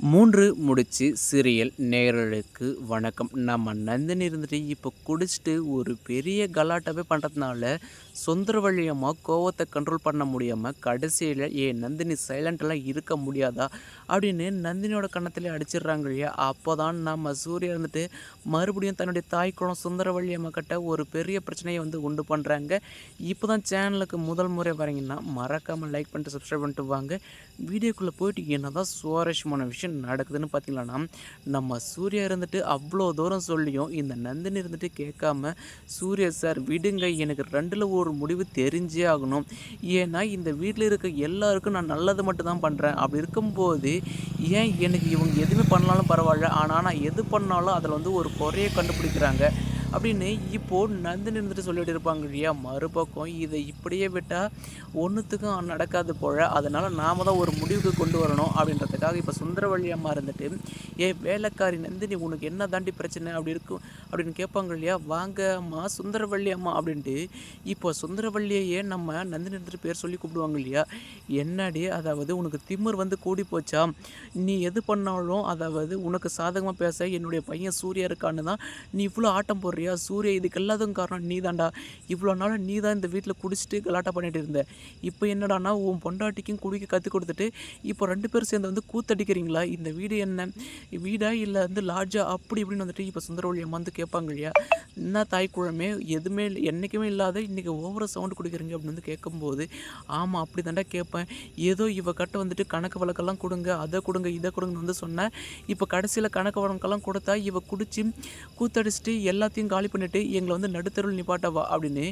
மூன்று முடிச்சு சீரியல் நேரலுக்கு வணக்கம். நம்ம நந்தினி இருந்துட்டு இப்போ குடிச்சிட்டு ஒரு பெரிய கலாட்டாவே பண்ணுறதுனால சுந்தரவழியமாக கோவத்தை கண்ட்ரோல் பண்ண முடியாமல் கடைசியில் ஏ நந்தினி சைலண்ட்டெல்லாம் இருக்க முடியாதா? அப்படின்னு நந்தினியோட கண்ணத்தில் அடிச்சிடுறாங்க இல்லையா? அப்போ தான் நம்ம சூர்யா இருந்துட்டு மறுபடியும் தன்னுடைய தாய் குளம் சுந்தரவழியம்மா கிட்ட ஒரு பெரிய பிரச்சனையை வந்து உண்டு பண்ணுறாங்க இப்போ தான் சேனலுக்கு முதல் முறை வரீங்கன்னா மறக்காமல் லைக் பண்ணிட்டு சப்ஸ்கிரைப் பண்ணிட்டு வாங்க. வீடியோக்குள்ளே போயிட்டு என்ன தான் சுவாரஸ்யமான விஷயம் நடக்குதுன்னு பார்த்தீங்கன்னா நம்ம சூர்யா இருந்துட்டு அவ்வளோ தூரம் சொல்லியும் இந்த நந்தினி இருந்துட்டு கேட்காம சூர்யா சார் விடுங்க எனக்கு ரெண்டில் ஒரு முடிவு தெரிஞ்சே ஆகணும். ஏன்னா இந்த வீட்டில் இருக்க எல்லாருக்கும் நான் நல்லது மட்டும் தான் பண்ணுறேன் அப்படி இருக்கும்போது ஏன் எனக்கு இவங்க எதுவுமே பண்ணாலும் பரவாயில்ல ஆனால் நான் எது பண்ணாலும் அதில் வந்து ஒரு குறையை கண்டுபிடிக்கிறாங்க. அப்படின்னு இப்போது நந்தினி இருந்துட்டு சொல்லிட்டு இருப்பாங்க இல்லையா? மறுபக்கம் இதை இப்படியே விட்டால் ஒன்றுத்துக்கும் நடக்காது போல. அதனால் நாம் தான் ஒரு முடிவுக்கு கொண்டு வரணும் அப்படின்றதுக்காக இப்போ சுந்தரவள்ளி அம்மா இருந்துட்டு ஏ வேலைக்காரி நந்தினி உனக்கு என்ன தாண்டி பிரச்சனை? அப்படி இருக்கும் அப்படின்னு கேட்பாங்க இல்லையா? வாங்க அம்மா சுந்தரவள்ளி அம்மா அப்படின்ட்டு இப்போ சுந்தரவள்ளியையே நம்ம நந்தினி இருந்துட்டு பேர் சொல்லி கூப்பிடுவாங்க இல்லையா? என்னடி அதாவது உனக்கு திமிர் வந்து கூடி போச்சா? நீ எது பண்ணாலும் அதாவது உனக்கு சாதகமாக பேச என்னுடைய பையன் சூர்யா இருக்கான்னு தான் நீ இவ்வளோ ஆட்டம் போடுற? பண்ணுறியா சூர்யா இதுக்கு எல்லாத்துக்கும் காரணம் நீ தான்டா இவ்வளோ நாள் நீ தான் இந்த வீட்டில் குடிச்சிட்டு கலாட்டா பண்ணிட்டு இருந்த. இப்போ என்னடானா உன் பொண்டாட்டிக்கும் குடிக்க கற்றுக் கொடுத்துட்டு இப்போ ரெண்டு பேரும் சேர்ந்து வந்து கூத்தடிக்கிறீங்களா? இந்த வீடு என்ன? வீடா இல்லை வந்து லாட்ஜா? அப்படி இப்படின்னு வந்துட்டு இப்போ சுந்தரவழி அம்மா வந்து கேட்பாங்க இல்லையா? என்ன தாய் குழமே? எதுவுமே என்றைக்குமே இல்லாத இன்றைக்கி ஓவர சவுண்டு கொடுக்குறீங்க அப்படின்னு வந்து கேட்கும்போது ஆமாம் அப்படி தாண்டா கேட்பேன். ஏதோ இவ கட்ட வந்துட்டு கணக்கு வழக்கெல்லாம் கொடுங்க அதை கொடுங்க இதை கொடுங்கன்னு வந்து சொன்னேன் இப்போ கடைசியில் கணக்கு வழக்கெல்லாம் கொடுத்தா இவ குடிச்சு கூத்தடிச்சிட்டு எல்லாத்தையும் காலி பண்ணிவிட்டு எங்களை வந்து நடுத்தருள் நிப்பாட்டவா அப்படின்னு.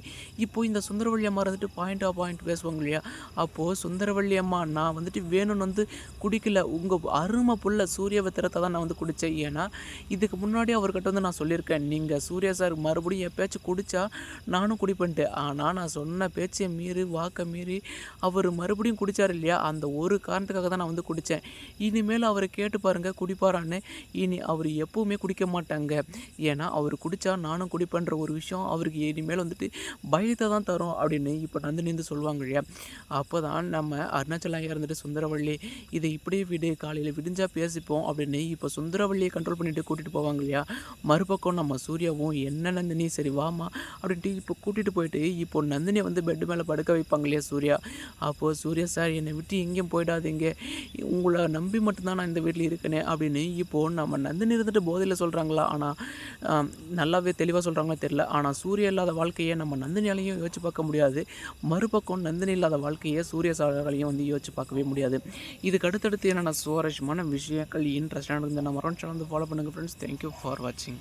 இப்போது இந்த சுந்தரவள்ளி அம்மா வந்துட்டு பாயிண்ட் ஆஃப் பாயிண்ட் பேசுவாங்க இல்லையா? அப்போது சுந்தரவள்ளி அம்மா நான் வந்துட்டு வேணும்னு வந்து குடிக்கல. உங்கள் அருமை புள்ள சூரிய வித்திரத்தை தான் நான் வந்து குடித்தேன் ஏன்னா இதுக்கு முன்னாடி அவர்கிட்ட வந்து நான் சொல்லியிருக்கேன். நீங்கள் சூர்யா சார் மறுபடியும் எப்பயாச்சும் குடித்தா நானும் குடிப்பேன்ட்டு ஆனால் நான் சொன்ன பேச்சை மீறி வாக்கை மீறி அவர் மறுபடியும் குடித்தார் இல்லையா? அந்த ஒரு காரணத்துக்காக தான் நான் வந்து குடித்தேன் இனிமேல் அவரை கேட்டு பாருங்கள் குடிப்பாரான்னு. இனி அவர் எப்போவுமே குடிக்க மாட்டாங்க. ஏன்னா அவர் குடித்தா நானும் குடிப்பேன்ற ஒரு விஷயம் அவருக்கு இனிமேல் வந்துட்டு பயத்தை தான் தரும் அப்படின்னு இப்போ நந்தினிந்து சொல்லுவாங்க இல்லையா? அப்போ தான் நம்ம அருணாச்சலாக இருந்துட்டு சுந்தரவள்ளி இதை இப்படியே விடு காலையில் விடிஞ்சால் பேசிப்போம் அப்படின்னு இப்போ சுந்தரவள்ளியை கண்ட்ரோல் பண்ணிட்டு கூட்டிகிட்டு போவாங்க இல்லையா? மறுபக்கம் நம்ம சூர்யாவும் என்ன நந்தினி? சரி வாமா அப்படின்ட்டு இப்போ கூட்டிகிட்டு போயிட்டு இப்போ நந்தினியை வந்து பெட்டு மேலே படுக்க வைப்பாங்க இல்லையா சூர்யா? அப்போது சூர்யா சார் என்னை விட்டு எங்கேயும் போயிடாதீங்க. உங்களை நம்பி மட்டும்தான் நான் இந்த வீட்டில் இருக்கேனே அப்படின்னு இப்போது நம்ம நந்தினி இருந்துட்டு போதையில் சொல்கிறாங்களா ஆனால் நல்லாவே தெளிவாக சொல்கிறாங்களோ தெரில ஆனால் சூரிய இல்லாத வாழ்க்கையை நம்ம நந்தினியாலையும் யோசிச்சு பார்க்க முடியாது. மறுபக்கம் நந்தினி இல்லாத வாழ்க்கையை சூரிய சாலைகளையும் வந்து யோசிச்சு பார்க்கவே முடியாது. இதுக்கு அடுத்தடுத்து என்னென்ன சுவாரஸ்யமான விஷயங்கள் இன்ட்ரெஸ்டான இருந்த நம்ம மரம் சேனல் ஃபாலோ பண்ணுங்கள் ஃப்ரெண்ட்ஸ் தேங்க்யூ ஃபார் வாட்சிங்